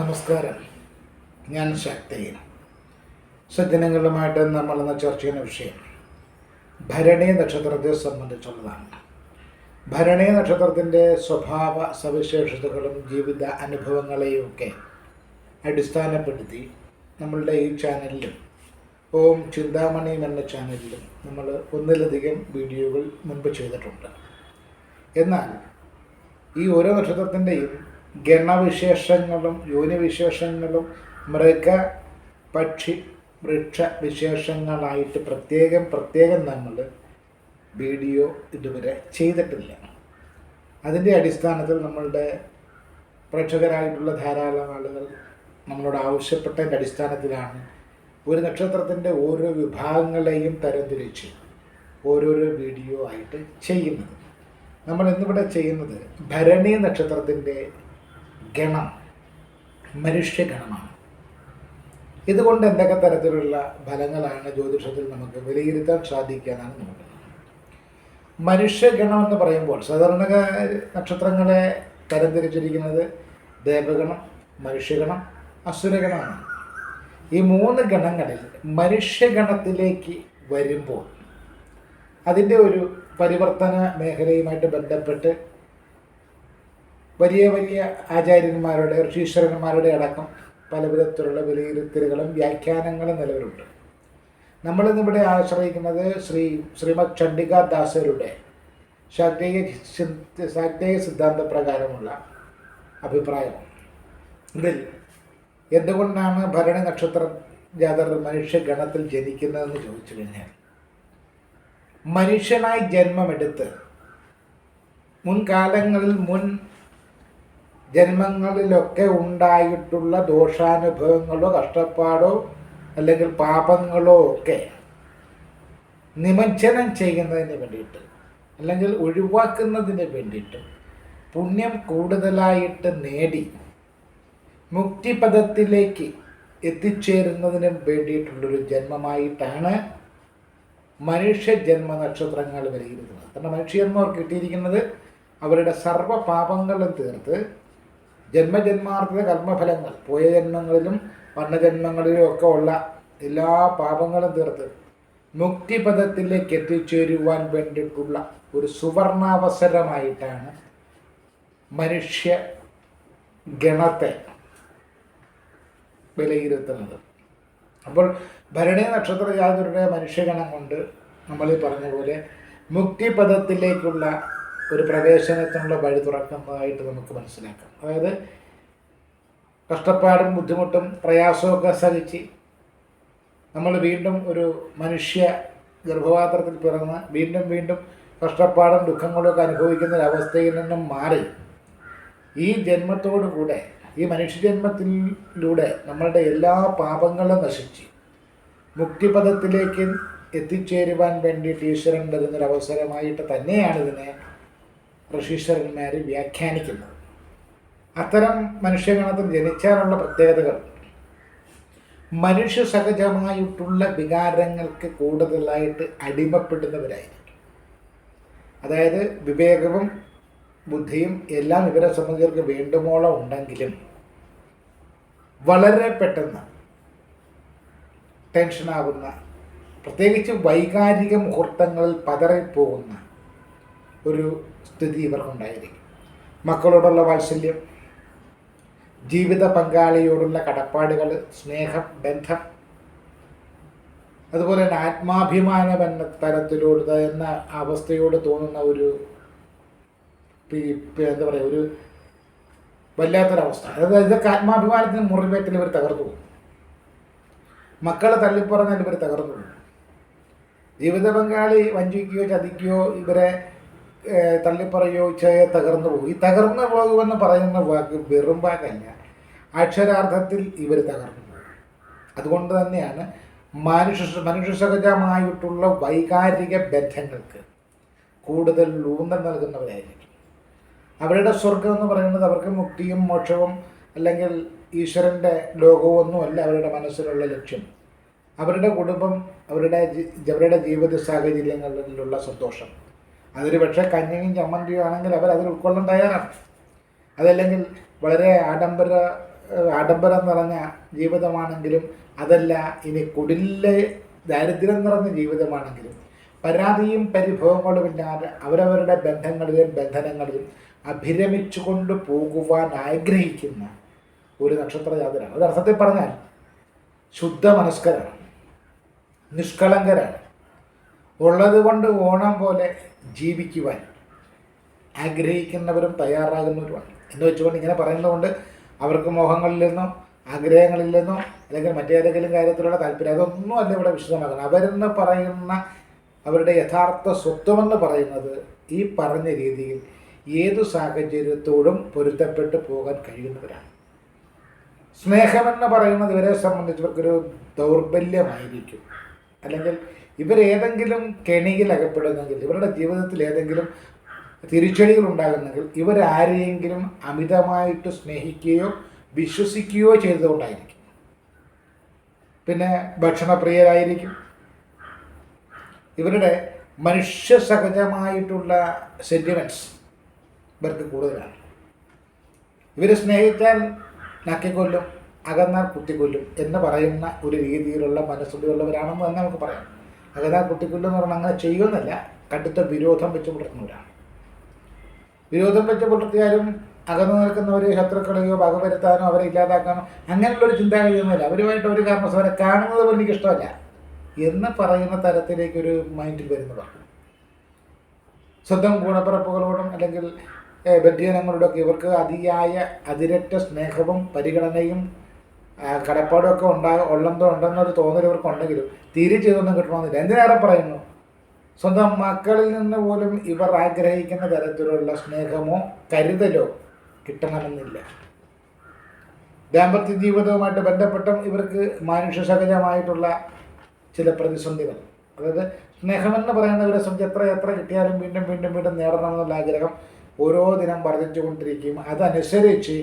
നമസ്കാരം. ഞാൻ ശക്തയിൻ സജ്ജനങ്ങളുമായിട്ട് നമ്മൾ ഇന്ന് ചർച്ച ചെയ്യുന്ന വിഷയം ഭരണി നക്ഷത്രത്തെ സംബന്ധിച്ചുള്ളതാണ്. ഭരണി നക്ഷത്രത്തിന്റെ സ്വഭാവ സവിശേഷതകളും ജീവിത അനുഭവങ്ങളെയും ഒക്കെ അടിസ്ഥാനപ്പെടുത്തി നമ്മളുടെ ഈ ചാനലിലും ഓം ചിന്താമണിയും എന്ന ചാനലിലും നമ്മൾ ഒന്നിലധികം വീഡിയോകൾ മുൻപ് ചെയ്തിട്ടുണ്ട്. എന്നാൽ ഈ ഓരോ നക്ഷത്രത്തിന്റെയും ഗണവിശേഷങ്ങളും യോനിവിശേഷങ്ങളും മൃഗ പക്ഷി വൃക്ഷ വിശേഷങ്ങളായിട്ട് പ്രത്യേകം പ്രത്യേകം നമ്മൾ വീഡിയോ ഇതുവരെ ചെയ്തിട്ടില്ല. അതിന്റെ അടിസ്ഥാനത്തിൽ നമ്മളുടെ പ്രേക്ഷകരായിട്ടുള്ള ധാരാളം ആളുകൾ നമ്മളോട് ആവശ്യപ്പെട്ടതിന്റെ അടിസ്ഥാനത്തിലാണ് ഒരു നക്ഷത്രത്തിന്റെ ഓരോ വിഭാഗങ്ങളെയും തരംതിരിച്ച് ഓരോരോ വീഡിയോ ആയിട്ട് ചെയ്യുന്നത്. നമ്മൾ ഇന്നിവിടെ ചെയ്യുന്നത് ഭരണി നക്ഷത്രത്തിന്റെ ഗണം മനുഷ്യഗണമാണ് ഇതുകൊണ്ട് എന്തൊക്കെ തരത്തിലുള്ള ഫലങ്ങളാണ് ജ്യോതിഷത്തിൽ നമുക്ക് വിലയിരുത്താൻ സാധിക്കാനാണ് നോക്കുന്നത് മനുഷ്യഗണം എന്ന് പറയുമ്പോൾ സാധാരണ നക്ഷത്രങ്ങളെ തരംതിരിച്ചിരിക്കുന്നത് ദേവഗണം മനുഷ്യഗണം അസുരഗണമാണ് ഈ മൂന്ന് ഗണങ്ങളിൽ മനുഷ്യഗണത്തിലേക്ക് വരുമ്പോൾ അതിന്റെ ഒരു പരിവർത്തന മേഖലയുമായിട്ട് ബന്ധപ്പെട്ട് വലിയ വലിയ ആചാര്യന്മാരുടെ ഋഷീശ്വരന്മാരുടെ അടക്കം പല വിധത്തിലുള്ള വിലയിരുത്തലുകളും വ്യാഖ്യാനങ്ങളും നിലവിലുണ്ട്. നമ്മളിന്നിവിടെ ആശ്രയിക്കുന്നത് ശ്രീ ശ്രീമദ് ചണ്ഡികാദാസരുടെ ശാക്തേയ ശാക്തേയ സിദ്ധാന്ത പ്രകാരമുള്ള അഭിപ്രായം. ഇതിൽ എന്തുകൊണ്ടാണ് ഭരണി നക്ഷത്ര ജാതർ മനുഷ്യഗണത്തിൽ ജനിക്കുന്നതെന്ന് ചോദിച്ചു കഴിഞ്ഞാൽ മനുഷ്യനായി ജന്മമെടുത്ത് മുൻകാലങ്ങളിൽ മുൻ ജന്മങ്ങളിലൊക്കെ ഉണ്ടായിട്ടുള്ള ദോഷാനുഭവങ്ങളോ കഷ്ടപ്പാടോ അല്ലെങ്കിൽ പാപങ്ങളോ ഒക്കെ നിമജ്ജനം ചെയ്യുന്നതിന് വേണ്ടിയിട്ട് അല്ലെങ്കിൽ ഒഴിവാക്കുന്നതിന് വേണ്ടിയിട്ട് പുണ്യം കൂടുതലായിട്ട് നേടി മുക്തിപദത്തിലേക്ക് എത്തിച്ചേരുന്നതിന് വേണ്ടിയിട്ടുള്ളൊരു ജന്മമായിട്ടാണ് മനുഷ്യ ജന്മ നക്ഷത്രങ്ങൾ വിലയിരുത്തുന്നത് കാരണം മനുഷ്യജന്മം കിട്ടിയിരിക്കുന്നത് അവരുടെ സർവ പാപങ്ങളും തീർത്ത് ജന്മജന്മാർത്ഥ കർമ്മഫലങ്ങൾ പോയ ജന്മങ്ങളിലും വർണജന്മങ്ങളിലും ഒക്കെ ഉള്ള എല്ലാ പാപങ്ങളും തീർത്ത് മുക്തിപദത്തിലേക്ക് എത്തിച്ചേരുവാൻ വേണ്ടിയിട്ടുള്ള ഒരു സുവർണാവസരമായിട്ടാണ് മനുഷ്യ ഗണത്തെ വിലയിരുത്തുന്നത്. അപ്പോൾ ഭരണി നക്ഷത്ര ജാതരുടെ മനുഷ്യഗണം കൊണ്ട് നമ്മൾ പറഞ്ഞ പോലെ മുക്തിപദത്തിലേക്കുള്ള ഒരു പ്രവേശനത്തിനുള്ള വഴി തുറക്കുന്നതായിട്ട് നമുക്ക് മനസ്സിലാക്കാം. അതായത് കഷ്ടപ്പാടും ബുദ്ധിമുട്ടും പ്രയാസമൊക്കെ സഹിച്ച് നമ്മൾ വീണ്ടും ഒരു മനുഷ്യ ഗർഭപാത്രത്തിൽ പിറന്ന് വീണ്ടും വീണ്ടും കഷ്ടപ്പാടും ദുഃഖങ്ങളും ഒക്കെ അനുഭവിക്കുന്ന ഒരവസ്ഥയിൽ നിന്നും മാറി ഈ ജന്മത്തോടു കൂടെ ഈ മനുഷ്യജന്മത്തിലൂടെ നമ്മളുടെ എല്ലാ പാപങ്ങളും നശിച്ച് മുക്തിപദത്തിലേക്ക് എത്തിച്ചേരുവാൻ വേണ്ടിയിട്ട് ഈശ്വരൻ തരുന്നൊരവസരമായിട്ട് തന്നെയാണ് ഇതിനെ ഋഷീശ്വരന്മാർ വ്യാഖ്യാനിക്കുന്നത് അത്തരം മനുഷ്യഗണത്തിൽ ജനിച്ചാലുള്ള പ്രത്യേകതകൾ. മനുഷ്യ സഹജമായിട്ടുള്ള വികാരങ്ങൾക്ക് കൂടുതലായിട്ട് അടിമപ്പെടുന്നവരായിരിക്കും. അതായത് വിവേകവും ബുദ്ധിയും എല്ലാം ഇവരെ സംബന്ധിച്ചവർക്ക് വേണ്ടുമോളം ഉണ്ടെങ്കിലും വളരെ പെട്ടെന്ന് ടെൻഷനാകുന്ന പ്രത്യേകിച്ച് വൈകാരിക മുഹൂർത്തങ്ങളിൽ പതറിപ്പോകുന്ന ഒരു സ്ഥിതി ഇവർക്കുണ്ടായിരിക്കും. മക്കളോടുള്ള വാത്സല്യം ജീവിത പങ്കാളിയോടുള്ള കടപ്പാടുകൾ സ്നേഹം ബന്ധം അതുപോലെ തന്നെ ആത്മാഭിമാന എന്ന തരത്തിലോട് എന്ന അവസ്ഥയോട് തോന്നുന്ന ഒരു എന്താ പറയുക ഒരു വല്ലാത്തൊരവസ്ഥ. അതായത് ഇതൊക്കെ ആത്മാഭിമാനത്തിന് മുറിവേറ്റിൽ ഇവർ തകർന്നു മക്കളെ തള്ളിപ്പറഞ്ഞാൽ ഇവർ തകർന്നു ജീവിത പങ്കാളി വഞ്ചിക്കുകയോ ചതിക്കുകയോ ഇവരെ തള്ളിപ്പറയോ ചേ തകർന്നു പോകും. ഈ തകർന്നു പോകുമെന്ന് പറയുന്ന വാക്ക് വെറും വാക്കല്ല. അക്ഷരാർത്ഥത്തിൽ ഇവർ തകർന്നു പോകും. അതുകൊണ്ട് തന്നെയാണ് മനുഷ്യ മനുഷ്യ സഹജമായിട്ടുള്ള വൈകാരിക ബന്ധങ്ങൾക്ക് കൂടുതൽ ഊന്നൽ നൽകുന്നവരായിരിക്കും. അവരുടെ സ്വർഗം എന്ന് പറയുന്നത് അവർക്ക് മുക്തിയും മോക്ഷവും അല്ലെങ്കിൽ ഈശ്വരന്റെ ലോകമൊന്നും അല്ല അവരുടെ മനസ്സിലുള്ള ലക്ഷ്യം. അവരുടെ കുടുംബം അവരുടെ അവരുടെ ജീവിത സാഹചര്യങ്ങളിലുള്ള സന്തോഷം. അതൊരു പക്ഷേ കഞ്ഞിയും ചമ്മന്തിയും ആണെങ്കിൽ അവർ അതിൽ ഉൾക്കൊള്ളാൻ തയ്യാറാണ്. അതല്ലെങ്കിൽ വളരെ ആഡംബര ആഡംബരം നിറഞ്ഞ ജീവിതമാണെങ്കിലും അതല്ല ഇനി കുടിലെ ദാരിദ്ര്യം നിറഞ്ഞ ജീവിതമാണെങ്കിലും പരാതിയും പരിഭവങ്ങളുമില്ലാതെ അവരവരുടെ ബന്ധങ്ങളിലും ബന്ധനങ്ങളിലും അഭിരമിച്ചുകൊണ്ട് പോകുവാൻ ആഗ്രഹിക്കുന്ന ഒരു നക്ഷത്ര ജാതരാണ് ഒരർത്ഥത്തിൽ പറഞ്ഞാൽ ശുദ്ധ മനസ്കരാണ് നിഷ്കളങ്കരാണ്. ഉള്ളത് കൊണ്ട് ഓണം പോലെ ജീവിക്കുവാൻ ആഗ്രഹിക്കുന്നവരും തയ്യാറാകുന്നവരുമാണ്. എന്ന് വെച്ചുകൊണ്ട് ഇങ്ങനെ പറയുന്നതുകൊണ്ട് അവർക്ക് മോഹങ്ങളിൽ നിന്നോ ആഗ്രഹങ്ങളിൽ നിന്നോ അല്ലെങ്കിൽ മറ്റേതെങ്കിലും കാര്യത്തിലുള്ള താല്പര്യം അതൊന്നും അല്ല ഇവിടെ വിശദമാക്കുന്നത്. അവരെന്ന് പറയുന്ന അവരുടെ യഥാർത്ഥ സ്വത്വമെന്ന് പറയുന്നത് ഈ പറഞ്ഞ രീതിയിൽ ഏതു സാഹചര്യത്തോടും പൊരുത്തപ്പെട്ട് പോകാൻ കഴിയുന്നവരാണ്. സ്നേഹമെന്ന് പറയുന്നത് ഇവരെ സംബന്ധിച്ചവർക്കൊരു ദൗർബല്യമായിരിക്കും. അല്ലെങ്കിൽ ഇവരേതെങ്കിലും കെണിയിൽ അകപ്പെടുന്നെങ്കിൽ ഇവരുടെ ജീവിതത്തിൽ ഏതെങ്കിലും തിരിച്ചടികൾ ഉണ്ടാകുന്നെങ്കിൽ ഇവരാരെയെങ്കിലും അമിതമായിട്ട് സ്നേഹിക്കുകയോ വിശ്വസിക്കുകയോ ചെയ്തുകൊണ്ടായിരിക്കും പിന്നെ ഭക്ഷണപ്രിയരായിരിക്കും. ഇവരുടെ മനുഷ്യ സഹജമായിട്ടുള്ള സെന്റിമെന്റ്സ് ഇവർക്ക് കൂടുതലാണ്. ഇവർ സ്നേഹിച്ചാൽ നക്കിക്കൊല്ലും അകന്നാൽ കുത്തിക്കൊല്ലും എന്ന് പറയുന്ന ഒരു രീതിയിലുള്ള മനസ്സുള്ളവരാണെന്ന് തന്നെ നമുക്ക് പറയാം. അകന്നാൽ കുട്ടിക്കുല്ല എന്ന് പറഞ്ഞാൽ അങ്ങനെ ചെയ്യുമെന്നല്ല. കടുത്ത വിരോധം വെച്ച് പുലർത്തുന്നവരാണ്. വിരോധം വെച്ച് പുലർത്തിയാലും അകന്നു നിൽക്കുന്നവരെ ശത്രുക്കളെയോ വകവരുത്താനോ അവരെ ഇല്ലാതാക്കാനോ അങ്ങനെയുള്ളൊരു ചിന്താഗതിയൊന്നുമില്ല. അവരുമായിട്ട് ഒരു കാരണവശാലും അവരെ കാണുന്നത് പോലും എനിക്ക് ഇഷ്ടമല്ല. എന്ന് പറയുന്ന തരത്തിലേക്കൊരു മൈൻഡിൽ വരുന്നതാണ്. സ്വന്തം ഗുണപ്പിറപ്പുകളോടും അല്ലെങ്കിൽ ഏഹ്, ബന്ധുജനങ്ങളോടൊക്കെ ഇവർക്ക് അതിയായ അതിരറ്റ സ്നേഹവും പരിഗണനയും ആ, കടപ്പാടും ഒക്കെ ഉണ്ടാ ഉള്ളെന്തോ ഉണ്ടെന്നൊരു തോന്നൽ ഇവർക്കുണ്ടെങ്കിലും ചെയ്തൊന്നും കിട്ടണമെന്നില്ല. എന്തിനേറെ പറയുന്നു? സ്വന്തം മക്കളിൽ നിന്ന് പോലും ഇവർ ആഗ്രഹിക്കുന്ന തരത്തിലുള്ള സ്നേഹമോ കരുതലോ കിട്ടണമെന്നില്ല. ദാമ്പത്യ ജീവിതവുമായിട്ട് ബന്ധപ്പെട്ടും ഇവർക്ക് മാനുഷ്യ സഹജമായിട്ടുള്ള ചില പ്രതിസന്ധികൾ. അതായത് സ്നേഹമെന്ന് പറയുന്നവരെ സംബന്ധിച്ച് എത്ര എത്ര കിട്ടിയാലും വീണ്ടും വീണ്ടും വീണ്ടും നേടണമെന്നുള്ള ആഗ്രഹം ഓരോ ദിനം വർദ്ധിച്ചുകൊണ്ടിരിക്കുകയും അതനുസരിച്ച്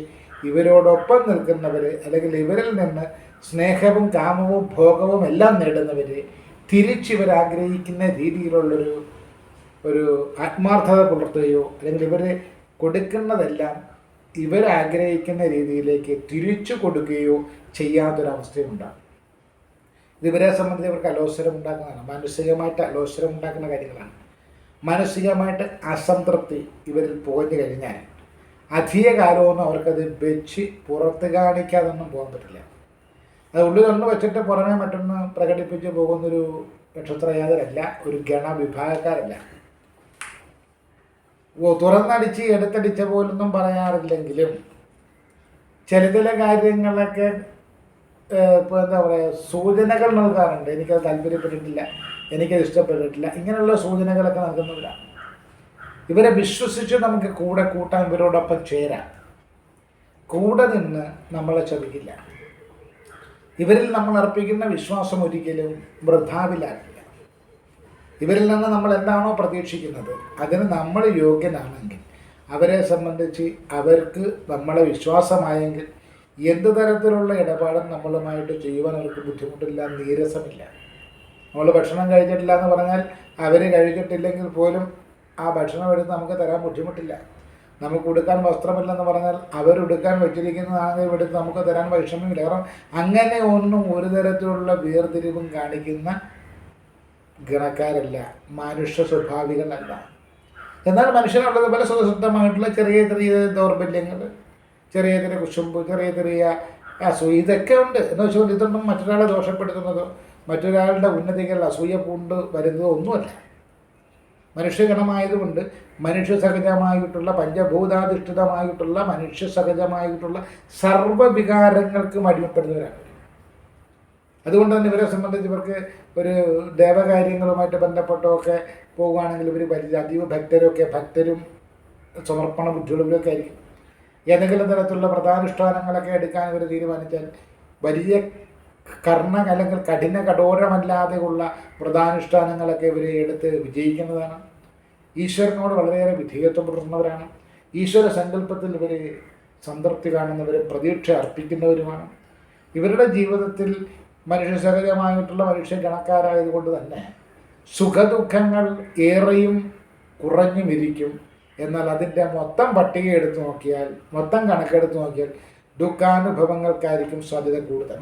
ഇവരോടൊപ്പം നിൽക്കുന്നവര് അല്ലെങ്കിൽ ഇവരിൽ നിന്ന് സ്നേഹവും കാമവും ഭോഗവും എല്ലാം നേടുന്നവര് തിരിച്ചിവർ ആഗ്രഹിക്കുന്ന രീതിയിലുള്ളൊരു ഒരു ആത്മാർത്ഥത പുലർത്തുകയോ അല്ലെങ്കിൽ ഇവർ കൊടുക്കുന്നതെല്ലാം ഇവരാഗ്രഹിക്കുന്ന രീതിയിലേക്ക് തിരിച്ചു കൊടുക്കുകയോ ചെയ്യാത്തൊരവസ്ഥയുണ്ടാകും ഇവരെ സംബന്ധിച്ച് ഇവർക്ക് അലോസരം ഉണ്ടാക്കുന്നതാണ്. മാനസികമായിട്ട് അലോസരം ഉണ്ടാക്കുന്ന കാര്യങ്ങളാണ്. മാനസികമായിട്ട് അസംതൃപ്തി ഇവരിൽ പോകഞ്ഞു കഴിഞ്ഞാൽ അധിക കാലമൊന്നും അവർക്കത് വെച്ച് പുറത്ത് കാണിക്കാതൊന്നും പോകാൻ പറ്റില്ല. അത് ഉള്ളിലൊന്ന് വെച്ചിട്ട് പുറമേ മറ്റൊന്ന് പ്രകടിപ്പിച്ച് പോകുന്നൊരു നക്ഷത്രയാതരല്ല ഒരു ഗണവിഭാഗക്കാരല്ല. ഓ തുറന്നടിച്ച് എടുത്തടിച്ച പോലൊന്നും പറയാറില്ലെങ്കിലും ചില ചില കാര്യങ്ങളൊക്കെ ഇപ്പോൾ എന്താ പറയുക സൂചനകൾ നൽകാറുണ്ട്. എനിക്കത് താല്പര്യപ്പെട്ടിട്ടില്ല. എനിക്കത് ഇഷ്ടപ്പെട്ടിട്ടില്ല. ഇങ്ങനെയുള്ള സൂചനകളൊക്കെ നൽകുന്നവരാണ്. ഇവരെ വിശ്വസിച്ച് നമുക്ക് കൂടെ കൂട്ടാൻ ഇവരോടൊപ്പം ചേരാം. കൂടെ നിന്ന് നമ്മളെ ചതിക്കില്ല ഇവരിൽ നമ്മൾ അർപ്പിക്കുന്ന വിശ്വാസം ഒരിക്കലും വൃഥാവിലാക്കില്ല ഇവരിൽ നിന്ന് നമ്മൾ എന്താണോ പ്രതീക്ഷിക്കുന്നത് അതിന് നമ്മൾ യോഗ്യനാണെങ്കിൽ അവരെ സംബന്ധിച്ച് അവർക്ക് നമ്മളെ വിശ്വാസമായെങ്കിൽ എന്ത് തരത്തിലുള്ള ഇടപാടും നമ്മളുമായിട്ട് ചെയ്യുവാൻ അവർക്ക് ബുദ്ധിമുട്ടില്ല നീരസമില്ല. നമ്മൾ ഭക്ഷണം കഴിച്ചിട്ടില്ല എന്ന് പറഞ്ഞാൽ അവർ കഴിച്ചിട്ടില്ലെങ്കിൽ പോലും ആ ഭക്ഷണം എടുത്ത് നമുക്ക് തരാൻ ബുദ്ധിമുട്ടില്ല. നമുക്ക് ഉടുക്കാൻ വസ്ത്രമില്ലെന്ന് പറഞ്ഞാൽ അവരുടുക്കാൻ വെച്ചിരിക്കുന്നതാണെങ്കിൽ എടുത്ത് നമുക്ക് തരാൻ വിഷമമില്ല കാരണം അങ്ങനെ ഒന്നും ഒരു തരത്തിലുള്ള വേർതിരിവും കാണിക്കുന്ന ഗണക്കാരല്ല മനുഷ്യ സ്വഭാവികളല്ല. എന്നാൽ മനുഷ്യനുള്ളത് പല സ്വതസിദ്ധമായിട്ടുള്ള ചെറിയ ചെറിയ ദൗർബല്യങ്ങൾ ചെറിയ ചെറിയ കുശുമ്പ് ചെറിയ ചെറിയ അസൂയ ഇതൊക്കെ ഉണ്ട്. എന്ന് വെച്ചുകൊണ്ട് ഇതൊന്നും മറ്റൊരാളെ ദോഷപ്പെടുത്തുന്നതോ മറ്റൊരാളുടെ ഉന്നതികൾ അസൂയ പൂണ്ട് വരുന്നതോ ഒന്നുമല്ല. മനുഷ്യഗണമായതുകൊണ്ട് മനുഷ്യ സഹജമായിട്ടുള്ള പഞ്ചഭൂതാധിഷ്ഠിതമായിട്ടുള്ള മനുഷ്യ സഹജമായിട്ടുള്ള സർവവികാരങ്ങൾക്കും അടിമപ്പെടുന്നവരാണ് അതുകൊണ്ട് തന്നെ ഇവരെ സംബന്ധിച്ച് ഇവർക്ക് ഒരു ദേവകാര്യങ്ങളുമായിട്ട് ബന്ധപ്പെട്ടൊക്കെ പോകുകയാണെങ്കിൽ ഇവർ വലിയ അതീവ ഭക്തരൊക്കെ ഭക്തരും സമർപ്പണ ബുദ്ധിയുള്ളവരൊക്കെ ആയിരിക്കും. ഏതെങ്കിലും തരത്തിലുള്ള പ്രധാനുഷ്ഠാനങ്ങളൊക്കെ എടുക്കാൻ ഇവർ തീരുമാനിച്ചാൽ വലിയ കർണ അല്ലെങ്കിൽ കഠിന കഠോരമല്ലാതെയുള്ള വ്രതാനുഷ്ഠാനങ്ങളൊക്കെ ഇവർ എടുത്ത് വിജയിക്കുന്നതാണ്. ഈശ്വരനോട് വളരെയേറെ വിധേയത്വം പുലർത്തുന്നവരാണ്. ഈശ്വര സങ്കല്പത്തിൽ ഇവർ സംതൃപ്തി കാണുന്നവർ പ്രതീക്ഷ അർപ്പിക്കുന്നവരുമാണ്. ഇവരുടെ ജീവിതത്തിൽ മനുഷ്യ സഹജമായിട്ടുള്ള മനുഷ്യ ഗണക്കാരായതുകൊണ്ട് തന്നെ സുഖദുഃഖങ്ങൾ ഏറെയും കുറഞ്ഞും ഇരിക്കും എന്നാൽ അതിന്റെ മൊത്തം പട്ടിക എടുത്തു നോക്കിയാൽ മൊത്തം കണക്കെടുത്ത് നോക്കിയാൽ ദുഃഖാനുഭവങ്ങൾക്കായിരിക്കും സാധ്യത കൂടുതൽ.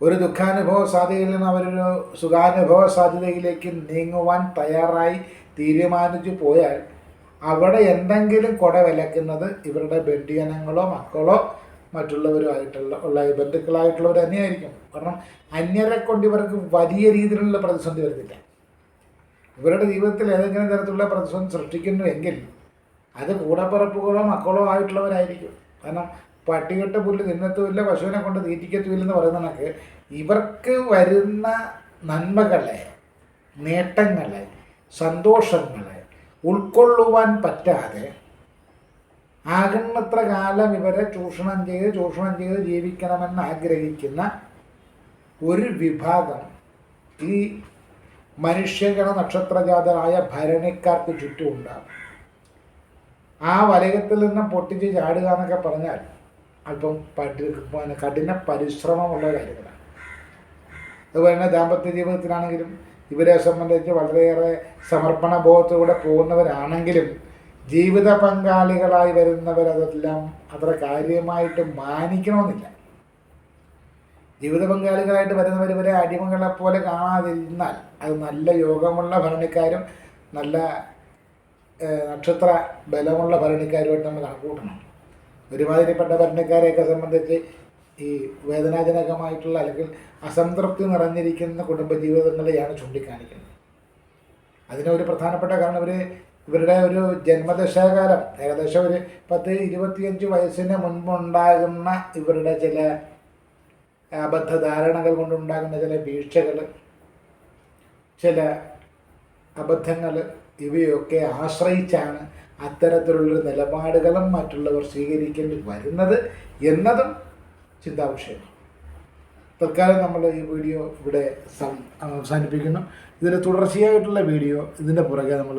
ഒരു ദുഃഖാനുഭവ സാധ്യതയിൽ നിന്ന് അവരൊരു സുഖാനുഭവ സാധ്യതയിലേക്ക് നീങ്ങുവാൻ തയ്യാറായി തീരുമാനിച്ചു പോയാൽ അവിടെ എന്തെങ്കിലും കുട വിലക്കുന്നത് ഇവരുടെ ബന്ധുജനങ്ങളോ മക്കളോ മറ്റുള്ളവരോ ആയിട്ടുള്ള ഉള്ള ബന്ധുക്കളായിട്ടുള്ളവർ തന്നെയായിരിക്കും. കാരണം അന്യരെ കൊണ്ട് ഇവർക്ക് വലിയ രീതിയിലുള്ള പ്രതിസന്ധി വരുന്നില്ല. ഇവരുടെ ജീവിതത്തിൽ ഏതെങ്കിലും തരത്തിലുള്ള പ്രതിസന്ധി സൃഷ്ടിക്കുന്നുവെങ്കിൽ അത് കൂടപ്പിറപ്പുകളോ മക്കളോ ആയിട്ടുള്ളവരായിരിക്കും. കാരണം പട്ടികെട്ട് പുല്ല് തിന്നത്തുമില്ല പശുവിനെ കൊണ്ട് തീറ്റിക്കത്തുമില്ലെന്ന് പറയുന്ന കണക്ക് ഇവർക്ക് വരുന്ന നന്മകളെ നേട്ടങ്ങളെ സന്തോഷങ്ങളെ ഉൾക്കൊള്ളുവാൻ പറ്റാതെ ആകുന്നത്ര കാലം ഇവരെ ചൂഷണം ചെയ്ത് ചൂഷണം ചെയ്ത് ജീവിക്കണമെന്ന് ആഗ്രഹിക്കുന്ന ഒരു വിഭാഗം ഈ മനുഷ്യഗണ നക്ഷത്രജാതരായ ഭരണിക്കാർക്ക് ചുറ്റുമുണ്ടാകും ആ വലയത്തിൽ നിന്ന് പൊട്ടിച്ച് ചാടുക എന്നൊക്കെ പറഞ്ഞാൽ അല്പം പിന്നെ കഠിന പരിശ്രമമുള്ള കാര്യങ്ങളാണ്. അതുപോലെ തന്നെ ദാമ്പത്യ ജീവിതത്തിലാണെങ്കിലും ഇവരെ സംബന്ധിച്ച് വളരെയേറെ സമർപ്പണ ബോധത്തോടെ പോകുന്നവരാണെങ്കിലും ജീവിത പങ്കാളികളായി വരുന്നവരതെല്ലാം അത്ര കാര്യമായിട്ട് മാനിക്കണമെന്നില്ല. ജീവിത പങ്കാളികളായിട്ട് വരുന്നവർ ഇവരെ അടിമകളെ പോലെ കാണാതിരുന്നാൽ അത് നല്ല യോഗമുള്ള ഭരണിക്കാരും നല്ല നക്ഷത്ര ബലമുള്ള ഭരണിക്കാരുമായിട്ട് നമ്മൾ കണക്കൂട്ടണം. ഒരുമാതിരിപ്പെട്ട ഭരണക്കാരെയൊക്കെ സംബന്ധിച്ച് ഈ വേദനാജനകമായിട്ടുള്ള അല്ലെങ്കിൽ അസംതൃപ്തി നിറഞ്ഞിരിക്കുന്ന കുടുംബജീവിതങ്ങളെയാണ് ചൂണ്ടിക്കാണിക്കുന്നത്. അതിന് ഒരു പ്രധാനപ്പെട്ട കാരണം ഇവർ ഇവരുടെ ഒരു ജന്മദശാകാലം ഏകദേശം ഒരു പത്ത് ഇരുപത്തിയഞ്ച് വയസ്സിന് മുൻപുണ്ടാകുന്ന ഇവരുടെ ചില അബദ്ധധാരണകൾ കൊണ്ടുണ്ടാകുന്ന ചില വീഴ്ചകൾ ചില അബദ്ധങ്ങൾ ഇവയൊക്കെ ആശ്രയിച്ചാണ് അത്തരത്തിലുള്ള നിലപാടുകളും മറ്റുള്ളവർ സ്വീകരിക്കേണ്ടി വരുന്നത് എന്നതും ചിന്താവിഷയമാണ് തൽക്കാലം നമ്മൾ ഈ വീഡിയോ ഇവിടെ അവസാനിപ്പിക്കുന്നു. ഇതിന്റെ തുടർച്ചയായിട്ടുള്ള വീഡിയോ ഇതിന്റെ പുറകെ നമ്മൾ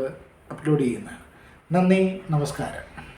അപ്ലോഡ് ചെയ്യുന്നതാണ്. നന്ദി നമസ്കാരം.